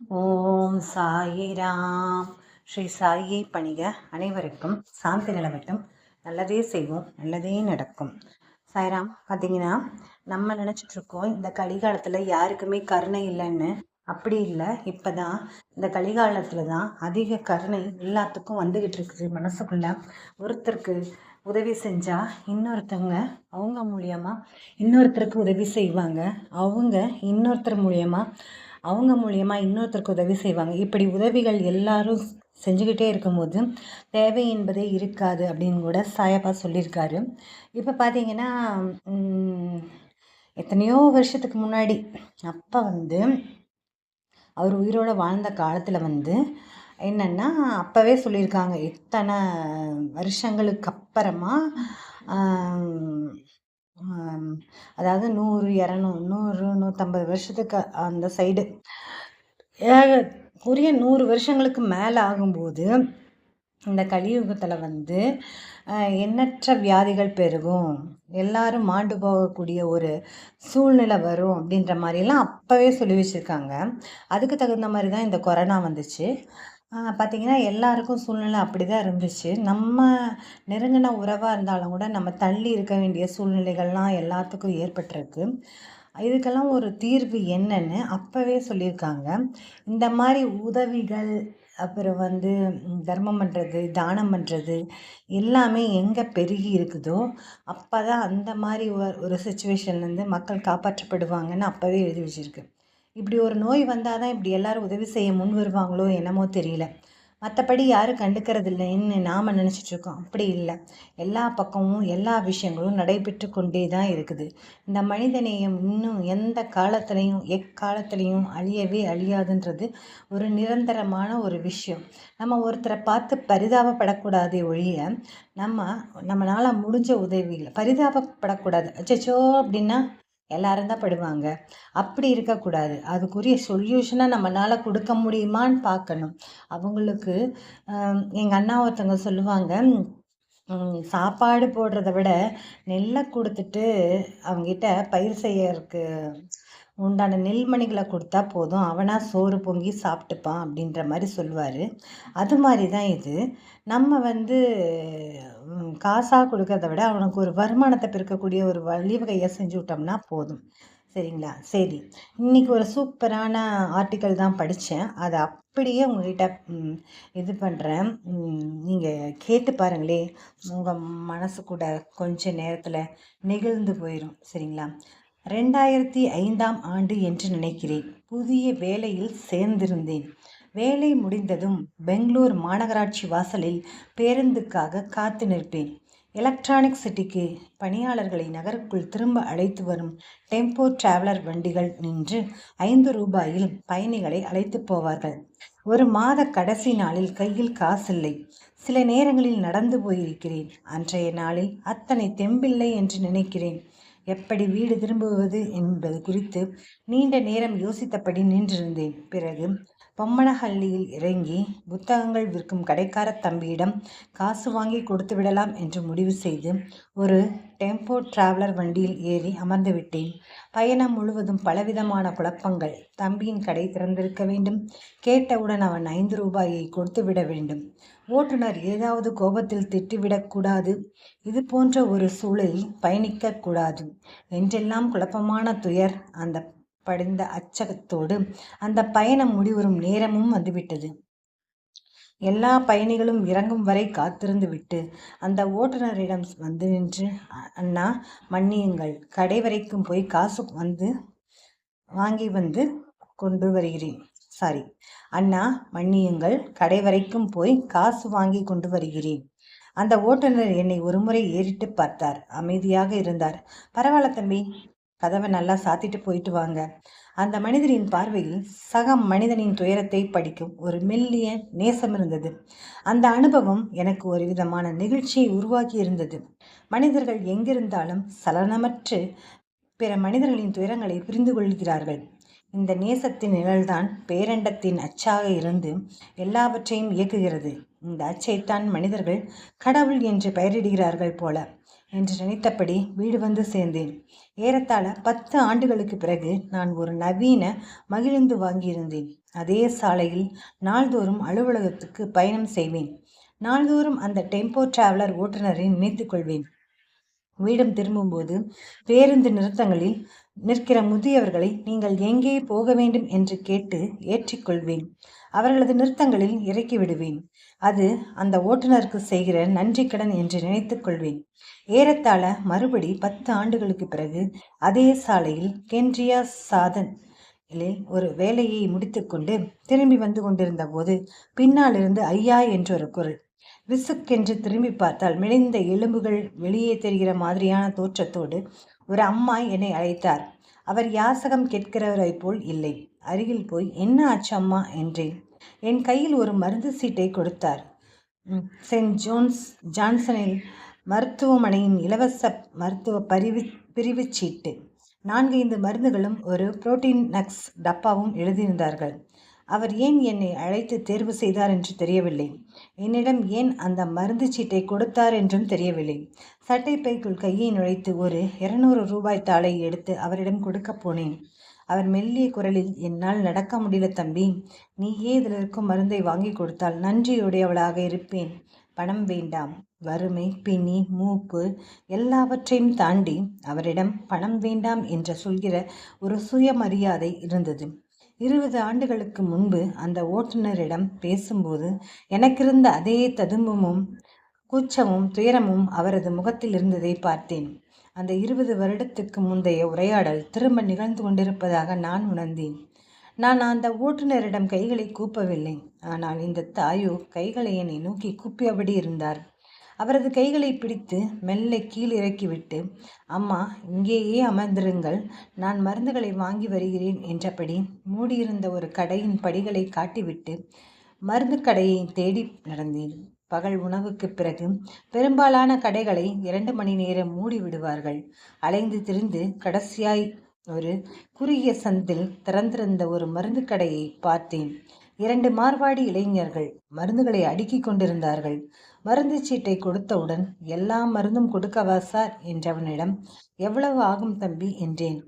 ஓம் சாயிராம் ஸ்ரீ சாயியை பணிக அனைவருக்கும் சாந்தி நிலவட்டும். நல்லதே செய்வோம் நல்லதே நடக்கும். சாய்ராம் பார்த்தீங்கன்னா நம்ம நினச்சிட்ருக்கோம் இந்த கலிகாலத்தில் யாருக்குமே கருணை இல்லைன்னு. அப்படி இல்லை இப்போ தான் இந்த கலிகாலத்தில் தான் அதிக கருணை எல்லாத்துக்கும் வந்துக்கிட்டு இருக்குது மனசுக்குள்ள. ஒருத்தருக்கு உதவி செஞ்சால் இன்னொருத்தவங்க அவங்க மூலியமாக இன்னொருத்தருக்கு உதவி செய்வாங்க. அவங்க இன்னொருத்தர் மூலியமாக அவங்க மூலயமா இன்னொருத்தருக்கு உதவி செய்வாங்க. இப்படி உதவிகள் எல்லாரும் செஞ்சுக்கிட்டே இருக்கும்போது தேவை என்பதே இருக்காது அப்படின்னு கூட சாயப்பா சொல்லியிருக்காரு. இப்போ பார்த்தீங்கன்னா எத்தனையோ வருஷத்துக்கு முன்னாடி அப்போ வந்து அவர் உயிரோடு வாழ்ந்த காலத்தில் வந்து என்னென்னா அப்போவே சொல்லியிருக்காங்க. எத்தனை வருஷங்களுக்கு அப்புறமா அதாவது நூறு இரநூறு நூறு நூற்றம்பது வருஷத்துக்கு அந்த சைடு உரிய நூறு வருஷங்களுக்கு மேலே ஆகும்போது இந்த கலியுகத்தில் வந்து எண்ணற்ற வியாதிகள் பெருகும். எல்லாரும் மாண்டு போகக்கூடிய ஒரு சூழ்நிலை வரும் அப்படின்ற மாதிரிலாம் அப்போவே சொல்லி வச்சுருக்காங்க. அதுக்கு தகுந்த மாதிரி தான் இந்த கொரோனா வந்துச்சு. பார்த்திங்கன்னா எல்லாருக்கும் சூழ்நிலை அப்படி தான் இருந்துச்சு. நம்ம நெருங்கின உறவாக இருந்தாலும் கூட நம்ம தள்ளி இருக்க வேண்டிய சூழ்நிலைகள்லாம் எல்லாத்துக்கும் ஏற்பட்டிருக்கு. இதுக்கெல்லாம் ஒரு தீர்வு என்னன்னு அப்போவே சொல்லியிருக்காங்க. இந்த மாதிரி உதவிகள் அப்புறம் வந்து தர்மம் பண்ணுறது தானம் பண்ணுறது எல்லாமே எங்கே பெருகி இருக்குதோ அப்போ தான் அந்த மாதிரி ஒரு சுச்சுவேஷன்லேருந்து மக்கள் காப்பாற்றப்படுவாங்கன்னு அப்போவே எழுதி வச்சுருக்கு. இப்படி ஒரு நோய் வந்தால் தான் இப்படி எல்லாரும் உதவி செய்ய முன் வருவாங்களோ என்னமோ தெரியல. மற்றபடி யாரும் கண்டுக்கிறதில்லைன்னு நாம் நினச்சிட்ருக்கோம் அப்படி இல்லை. எல்லா பக்கமும் எல்லா விஷயங்களும் நடைபெற்று கொண்டே தான் இருக்குது. இந்த மனிதநேயம் இன்னும் எந்த காலத்துலேயும் எக்காலத்துலேயும் அழியவே அழியாதுன்றது ஒரு நிரந்தரமான ஒரு விஷயம். நம்ம ஒருத்தரை பார்த்து பரிதாபப்படக்கூடாதே ஒழிய நம்ம நம்மளால் முடிஞ்ச உதவிகளை பரிதாபப்படக்கூடாது. அச்சோ அப்படின்னா எல்லாரும் தான் படுவாங்க. அப்படி இருக்கக்கூடாது. அதுக்குரிய சொல்யூஷனாக நம்மளால் கொடுக்க முடியுமான்னு பார்க்கணும். அவங்களுக்கு எங்கள் அண்ணா ஒருத்தவங்க சொல்லுவாங்க சாப்பாடு போடுறத விட நெல்லை கொடுத்துட்டு அவங்ககிட்ட பயிர் செய்யறதுக்கு உண்டான நெல்மணிகளை கொடுத்தா போதும். அவனாக சோறு பொங்கி சாப்பிட்டுப்பான் அப்படின்ற மாதிரி சொல்லுவார். அது மாதிரி தான் இது. நம்ம வந்து காசாக கொடுக்கறத விட அவனுக்கு ஒரு வருமானத்தை பெருக்கக்கூடிய ஒரு வழிவகையை செஞ்சு விட்டோம்னா போதும். சரிங்களா? சரி. இன்றைக்கி ஒரு சூப்பரான ஆர்டிக்கல் தான் படித்தேன் அதை அப்படியே உங்கள்கிட்ட இது பண்ணுறேன் நீங்கள் கேட்டு பாருங்களே. உங்கள் மனசு கூட கொஞ்ச நேரத்தில் நெகிழ்ந்து போயிடும் சரிங்களா? ரெண்டாயிரத்தி ஐந்தாம் ஆண்டு என்று நினைக்கிறேன். புதிய வேலையில் சேர்ந்திருந்தேன். வேலை முடிந்ததும் பெங்களூர் மாநகராட்சி வாசலில் பேருந்துக்காக காத்து நிற்பேன். எலக்ட்ரானிக் சிட்டிக்கு பணியாளர்களை நகருக்குள் திரும்ப அழைத்து வரும் டெம்போ டிராவலர் வண்டிகள் நின்று ஐந்து ரூபாயில் பயணிகளை அழைத்து போவார்கள். ஒரு மாத கடைசி நாளில் கையில் காசில்லை. சில நேரங்களில் நடந்து போயிருக்கிறேன். அன்றைய நாளில் அத்தனை தெம்பில்லை என்று நினைக்கிறேன். எப்படி வீடு திரும்புவது என்பது குறித்து நீண்ட நேரம் யோசித்தபடி நின்றிருந்தேன். பிறகு பொம்மனஹள்ளியில் இறங்கி புத்தகங்கள் விற்கும் கடைக்கார தம்பியிடம் காசு வாங்கி கொடுத்து விடலாம் என்று முடிவு செய்து ஒரு டெம்போ டிராவலர் வண்டியில் ஏறி அமர்ந்து விட்டேன். பயணம் முழுவதும் பலவிதமான குழப்பங்கள். தம்பியின் கடை திறந்திருக்க வேண்டும். கேட்டவுடன் அவன் ஐந்து ரூபாயை கொடுத்து விட வேண்டும். ஓட்டுநர் ஏதாவது கோபத்தில் திட்டுவிடக்கூடாது இது போன்ற ஒரு சூழலில் பயணிக்கக்கூடாது என்றெல்லாம் குழப்பமான துயர். அந்த படிந்த அச்சகத்தோடு அந்த பயணம் முடிவரும் நேரமும் வந்துவிட்டது. எல்லா பயணிகளும் இறங்கும் வரை காத்திருந்து விட்டு அந்த ஓட்டுநரிடம் வந்து நின்று அண்ணா மன்னியுங்கள். கடை வரைக்கும் போய் காசு வந்து வாங்கி வந்து கொண்டு வருகிறேன். சாரி. அண்ணா மன்னியுங்கள். கடை வரைக்கும் போய் காசு வாங்கி கொண்டு வருகிறேன். அந்த ஓட்டுநர் என்னை ஒருமுறை ஏறிட்டு பார்த்தார். அமைதியாக இருந்தார். பரவாயில்ல தம்பி. கதவை நல்லா சாத்திட்டு போயிட்டு வாங்க. அந்த மனிதரின் பார்வையில் சக மனிதனின் துயரத்தை படிக்கும் ஒரு மெல்லிய நேசம் இருந்தது. அந்த அனுபவம் எனக்கு ஒரு விதமான நிகழ்ச்சியை உருவாக்கி இருந்தது. மனிதர்கள் எங்கிருந்தாலும் சலனமற்று பிற மனிதர்களின் துயரங்களை புரிந்து கொள்கிறார்கள். இந்த நேசத்தின் நிழல்தான் பேரண்டத்தின் அச்சாக இருந்து எல்லாவற்றையும் இயக்குகிறது. இந்த அச்சைத்தான் மனிதர்கள் கடவுள் என்று பெயரிடுகிறார்கள் போல. என்று நினைத்தபடி வீடு வந்து சேர்ந்தேன். ஏறத்தாழ பத்து ஆண்டுகளுக்கு பிறகு நான் ஒரு நவீன மகிழுந்து வாங்கியிருந்தேன். அதே சாலையில் நாள்தோறும் அலுவலகத்துக்கு பயணம் செய்வேன். நாள்தோறும் அந்த டெம்போ டிராவலர் ஓட்டுநரை நினைத்துக் கொள்வேன். வீடம் திரும்பும்போது பேருந்து நிறுத்தங்களில் நிற்கிற முதியவர்களை நீங்கள் எங்கே போக வேண்டும் என்று கேட்டு ஏற்றிக்கொள்வேன் அவர்களது நிறுத்தங்களில் இறக்கி விடுவேன். அது அந்த ஓட்டுநருக்கு செய்கிற நன்றி கடன் என்று நினைத்துக் கொள்வேன். ஏறத்தாழ மறுபடி பத்து ஆண்டுகளுக்கு பிறகு அதே சாலையில் கென்ட்ரியா சாதன் ஒரு வேலையை முடித்துக்கொண்டு திரும்பி வந்து கொண்டிருந்த போது பின்னால் இருந்து ஐயா என்ற ஒரு குரல். விசுக்கென்று திரும்பி பார்த்தால் மெலிந்த எலும்புகள் வெளியே தெரிகிற மாதிரியான தோற்றத்தோடு ஒரு அம்மா என்னை அழைத்தார். அவர் யாசகம் கேட்கிறவரை போல் இல்லை. அருகில் போய் என்ன ஆச்சு அம்மா? என்றேன். என் கையில் ஒரு மருந்து சீட்டை கொடுத்தார். சென்ட் ஜோன்ஸ் ஜான்சனில் மருத்துவமனையின் இலவச மருத்துவ பரிவு பிரிவு சீட்டு. நான்கு ஐந்து மருந்துகளும் ஒரு புரோட்டீன் நக்ஸ் டப்பாவும் எழுதியிருந்தார்கள். அவர் ஏன் என்னை அழைத்து தேர்வு செய்தார் என்று தெரியவில்லை. என்னிடம் ஏன் அந்த மருந்து சீட்டை கொடுத்தார் என்றும் தெரியவில்லை. சட்டை பைக்குள் கையை நுழைத்து ஒரு இருநூறு ரூபாய் தாளை எடுத்து அவரிடம் கொடுக்க போனேன். அவர் மெல்லிய குரலில் என்னால் நடக்க முடியல தம்பி. நீயே இதில் இருக்கும் மருந்தை வாங்கி கொடுத்தால் நன்றியுடையவளாக இருப்பேன். பணம் வேண்டாம். வறுமை பிணி மூப்பு எல்லாவற்றையும் தாண்டி அவரிடம் பணம் வேண்டாம் என்று சொல்கிற ஒரு சுயமரியாதை இருந்தது. இருபது ஆண்டுகளுக்கு முன்பு அந்த ஓட்டுநரிடம் பேசும்போது எனக்கிருந்த அதே ததும்பமும் கூச்சமும் துயரமும் அவரது முகத்தில் இருந்ததை பார்த்தேன். அந்த இருபது வருடத்துக்கு முந்தைய உரையாடல் திரும்ப நிகழ்ந்து கொண்டிருப்பதாக நான் உணர்ந்தேன். நான் அந்த ஓட்டுநரிடம் கைகளை கூப்பவில்லை. ஆனால் இந்த தாயோ கைகளை என்னை நோக்கி கூப்பியபடி இருந்தார். அவரது கைகளை பிடித்து மெல்ல கீழ் இறக்கிவிட்டு அம்மா இங்கேயே அமர்ந்திருங்கள். நான் மருந்துகளை வாங்கி வருகிறேன் என்றபடி மூடியிருந்த ஒரு கடையின் படிகளை காட்டிவிட்டு மருந்து கடையை தேடி நடந்தேன். பகல் உணவுக்கு பிறகு பெரும்பாலான கடைகளை இரண்டு மணி நேரம் மூடி விடுவார்கள். அலைந்து திரிந்து கடைசியாய் ஒரு குறுகிய சந்தில் திறந்திருந்த ஒரு மருந்து கடையை பார்த்தேன். இரண்டு மார்வாடி இளைஞர்கள் மருந்துகளை அடுக்கிக் கொண்டிருந்தார்கள். மருந்து சீட்டை கொடுத்தவுடன் எல்லா மருந்தும் கொடுக்கவா சார்? என்றவனிடம் எவ்வளவு ஆகும் தம்பி? என்றேன்.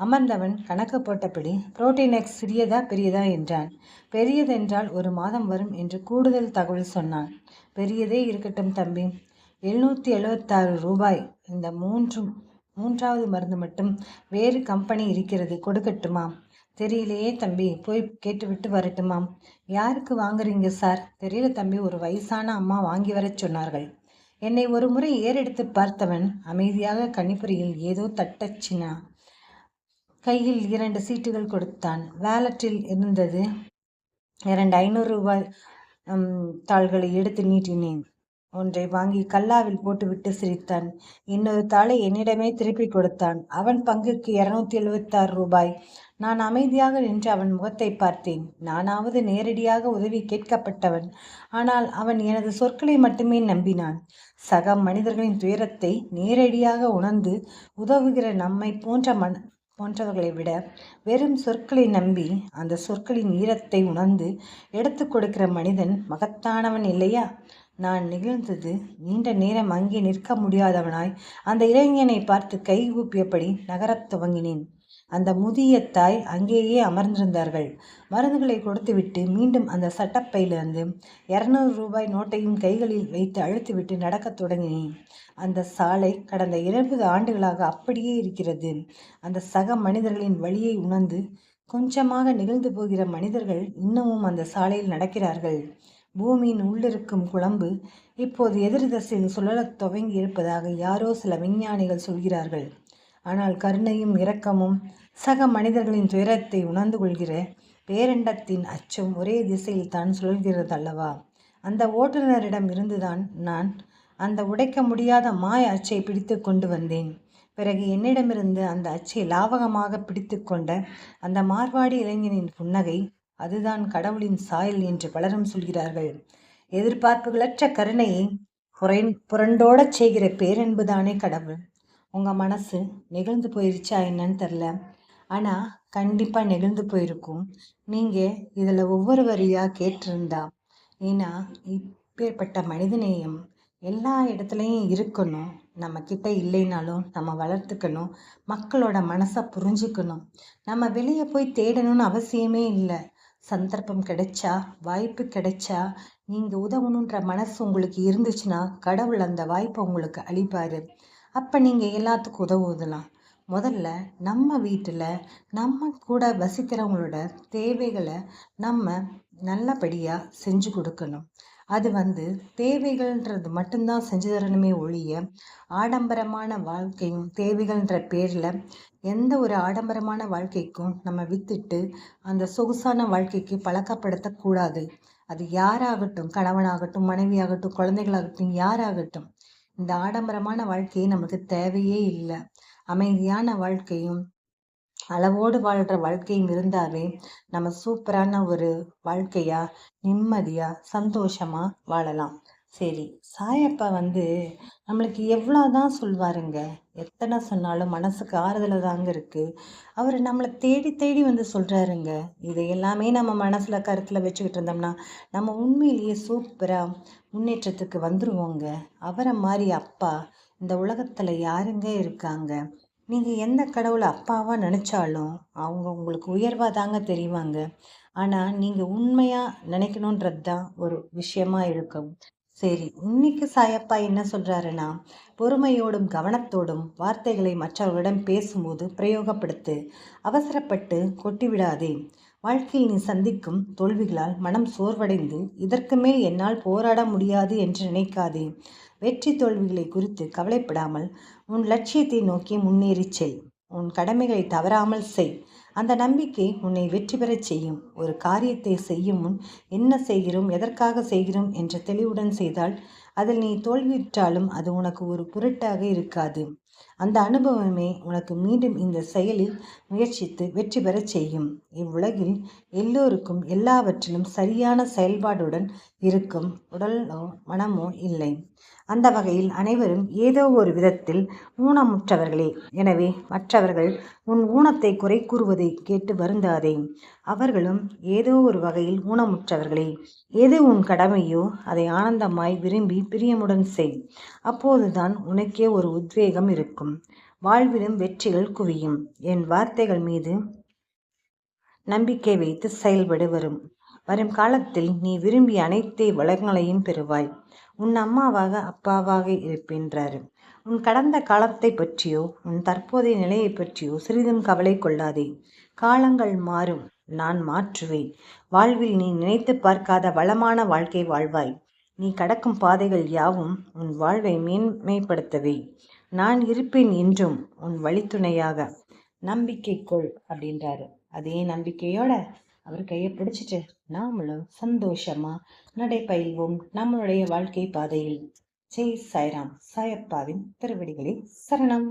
அமர்ந்தவன் கணக்கு போட்டபடி புரோட்டீனெக்ஸ் சிறியதா பெரியதா என்றான். பெரியதென்றால் ஒரு மாதம் வரும் என்று கூடுதல் தகவல் சொன்னான். பெரியதே இருக்கட்டும் தம்பி. எழுநூற்றி எழுபத்தாறு ரூபாய். இந்த மூன்றும் மூன்றாவது மருந்து மட்டும் வேறு கம்பெனி இருக்கிறது கொடுக்கட்டுமா தெரியலையே தம்பி. போய் கேட்டுவிட்டு வரட்டுமாம். யாருக்கு வாங்குறீங்க சார் தெரியல தம்பி. ஒரு வயசான அம்மா வாங்கி வரச் சொன்னார்கள். என்னை ஒரு முறை ஏறெடுத்து பார்த்தவன் அமைதியாக கணிப்பொறியில் ஏதோ தட்டச்சினா கையில் இரண்டு சீட்டுகள் கொடுத்தான். வேலட்டில் இருந்தது இரண்டு ஐநூறு ரூபாய் தாள்களை எடுத்து நீட்டினேன். ஒன்றை வாங்கி கல்லாவில் போட்டுவிட்டு சிரித்தான். இன்னொரு தாளை என்னிடமே திருப்பி கொடுத்தான். அவன் பங்குக்கு இருநூத்தி எழுபத்தாறு ரூபாய். நான் அமைதியாக நின்று அவன் முகத்தை பார்த்தேன். நானாவது நேரடியாக உதவி கேட்கப்பட்டவன். ஆனால் அவன் எனது சொற்களை மட்டுமே நம்பினான். சக மனிதர்களின் துயரத்தை நேரடியாக உணர்ந்து உதவுகிற நம்மை போன்ற மன போன்றவர்களை விட வெறும் சொற்களை நம்பி அந்த சொற்களின் ஈரத்தை உணர்ந்து எடுத்து கொடுக்கிற மனிதன் மகத்தானவன் இல்லையா? நான் நிகழ்ந்தது நீண்ட நேரம் அங்கே நிற்க முடியாதவனாய் அந்த இளைஞனை பார்த்து கை ஊப்பியபடி நகரத் துவங்கினேன். அந்த முதிய தாய் அங்கேயே அமர்ந்திருந்தார்கள். மருந்துகளை கொடுத்துவிட்டு மீண்டும் அந்த சட்டப்பையிலிருந்து இரநூறு ரூபாய் நோட்டையும் கைகளில் வைத்து அழுத்துவிட்டு நடக்கத் தொடங்கினேன். அந்த சாலை கடந்த இருபது ஆண்டுகளாக அப்படியே இருக்கிறது. அந்த சக மனிதர்களின் வழியை உணர்ந்து கொஞ்சமாக நிகழ்ந்து போகிற மனிதர்கள் இன்னமும் அந்த சாலையில் நடக்கிறார்கள். பூமியின் உள்ளிருக்கும் குழம்பு இப்போது எதிர் திசையில் சுழலத் துவங்கி இருப்பதாக யாரோ சில விஞ்ஞானிகள் சொல்கிறார்கள். ஆனால் கருணையும் இரக்கமும் சக மனிதர்களின் துயரத்தை உணர்ந்து கொள்கிற பேரண்டத்தின் அச்சம் ஒரே திசையில் தான் சுழல்கிறது அல்லவா அந்த ஓட்டுநரிடம் இருந்துதான் நான் அந்த உடைக்க முடியாத மாய அச்சை பிடித்து கொண்டு வந்தேன். பிறகு என்னிடமிருந்து அந்த அச்சை லாவகமாக பிடித்து கொண்ட அந்த மார்வாடி இளைஞனின் புன்னகை அதுதான் கடவுளின் சாயல் என்று பலரும் சொல்கிறார்கள். எதிர்பார்ப்புகளற்ற கருணையை புரண் புரண்டோடச் செய்கிற பேரன்புதானே கடவுள்? உங்கள் மனசு நெகிழ்ந்து போயிருச்சா என்னன்னு தெரில ஆனால் கண்டிப்பாக நெகிழ்ந்து போயிருக்கும். நீங்கள் இதில் ஒவ்வொரு வரியாக கேட்டிருந்தா ஏன்னா இப்பேற்பட்ட மனிதநேயம் எல்லா இடத்துலையும் இருக்கணும். நம்ம கிட்ட இல்லைனாலும் நம்ம வளர்த்துக்கணும். மக்களோட மனசை புரிஞ்சுக்கணும். நம்ம வெளியே போய் தேடணும்னு அவசியமே இல்லை. சந்தர்ப்பம் கிடைச்சா வாய்ப்பு கிடைச்சா நீங்கள் உதவணுன்ற மனசு உங்களுக்கு இருந்துச்சுன்னா கடவுள் அந்த வாய்ப்பை உங்களுக்கு அளிப்பார். அப்போ நீங்கள் எல்லாத்துக்கும் உதவுதலாம் முதல்ல நம்ம வீட்டில் நம்ம கூட வசிக்கிறவங்களோட தேவைகளை நம்ம நல்லபடியாக செஞ்சு கொடுக்கணும். அது வந்து தேவைகள்ன்றது மட்டும்தான் செஞ்சு தரணுமே ஒழிய ஆடம்பரமான வாழ்க்கையும் தேவைகள்ன்ற பேரில் எந்த ஒரு ஆடம்பரமான வாழ்க்கைக்கும் நம்ம வித்துட்டு அந்த சொகுசான வாழ்க்கைக்கு பழக்கப்படுத்தக்கூடாது. அது யாராகட்டும் கணவனாகட்டும் மனைவியாகட்டும் குழந்தைகளாகட்டும் யாராகட்டும். இந்த ஆடம்பரமான வாழ்க்கையை நமக்கு தேவையே இல்லை. அமைதியான வாழ்க்கையும் அளவோடு வாழ்கிற வாழ்க்கையும் இருந்தாலே நம்ம சூப்பரான ஒரு வாழ்க்கையாக நிம்மதியாக சந்தோஷமாக வாழலாம். சரி சாயப்பா வந்து நம்மளுக்கு எவ்வளோ தான் சொல்வாருங்க. எத்தனை சொன்னாலும் மனசுக்கு ஆறுதலாக தாங்க இருக்குது அவர் நம்மளை தேடி தேடி வந்து சொல்கிறாருங்க இதை எல்லாமே நம்ம மனசில் கருத்தில் வச்சுக்கிட்டு இருந்தோம்னா நம்ம உண்மையிலேயே சூப்பராக முன்னேற்றத்துக்கு வந்துடுவோங்க அவரை மாதிரி அப்பா இந்த உலகத்தில் யாருங்க இருக்காங்க? நீங்கள் எந்த கடவுளை அப்பாவாக நினச்சாலும் அவங்க உங்களுக்கு உயர்வாக தாங்க தெரிவாங்க. ஆனால் நீங்கள் உண்மையாக நினைக்கணுன்றது தான் ஒரு விஷயமா இருக்கும். சரி இன்னைக்கு சாயப்பா என்ன சொல்கிறாருன்னா பொறுமையோடும் கவனத்தோடும் வார்த்தைகளை மற்றவர்களிடம் பேசும்போது பிரயோகப்படுத்து அவசரப்பட்டு கொட்டிவிடாதே. வாழ்க்கையில் நீ சந்திக்கும் தோல்விகளால் மனம் சோர்வடைந்து இதற்கு மேல் என்னால் போராட முடியாது என்று நினைக்காதே. வெற்றி தோல்விகளை குறித்து கவலைப்படாமல் உன் லட்சியத்தை நோக்கி முன்னேறி செல். உன் கடமைகளை தவறாமல் செய். அந்த நம்பிக்கை உன்னை வெற்றி பெறச் செய்யும். ஒரு காரியத்தை செய்யும் முன் என்ன செய்கிறோம் எதற்காக செய்கிறோம் என்ற தெளிவுடன் செய்தால் அதில் நீ தோல்வியுற்றாலும் அது உனக்கு ஒரு பொருட்டாக இருக்காது. அந்த அனுபவமே உனக்கு மீண்டும் இந்த செயலில் முயற்சித்து வெற்றி பெறச் செய்யும். இவ்வுலகில் எல்லோருக்கும் எல்லாவற்றிலும் சரியான செயல்பாடுடன் இருக்கும் உடலோ மனமோ இல்லை. அந்த வகையில் அனைவரும் ஏதோ ஒரு விதத்தில் ஊனமுற்றவர்களே. எனவே மற்றவர்கள் உன் ஊனத்தை குறை கூறுவதை கேட்டு வருந்தாதே. அவர்களும் ஏதோ ஒரு வகையில் ஊனமுற்றவர்களே. எது உன் கடமையோ அதை ஆனந்தமாய் விரும்பி பிரியமுடன் செய். அப்போதுதான் உனக்கே ஒரு உத்வேகம் இருக்கும். வாழ்விலும் வெற்றிகள் குவியும். என் வார்த்தைகள் மீது நம்பிக்கை வைத்து செயல்படு வரும். வரும் காலத்தில் நீ விரும்பிய அனைத்து வளங்களையும் பெறுவாய். உன் அம்மாவாக அப்பாவாக இருப்பேன்றாரு உன் கடந்த காலத்தை பற்றியோ உன் தற்போதைய நிலையை பற்றியோ சிறிதும் கவலை கொள்ளாதே. காலங்கள் மாறும் நான் மாற்றுவேன். வாழ்வில் நீ நினைத்து பார்க்காத வளமான வாழ்க்கை வாழ்வாய். நீ கடக்கும் பாதைகள் யாவும் உன் வாழ்வை மேன்மைப்படுத்தவே. நான் இருப்பேன் என்றும் உன் வழித்துணையாக. நம்பிக்கை கொள் அப்படின்றாரு. அதே நம்பிக்கையோட அவர் கையை பிடிச்சிட்டு நாமளும் சந்தோஷமா நடைபயில்வோம் நம்மளுடைய வாழ்க்கை பாதையில். ஜெய் சாய்ராம் சாயப்பாவின் திருவடிகளில் சரணம்.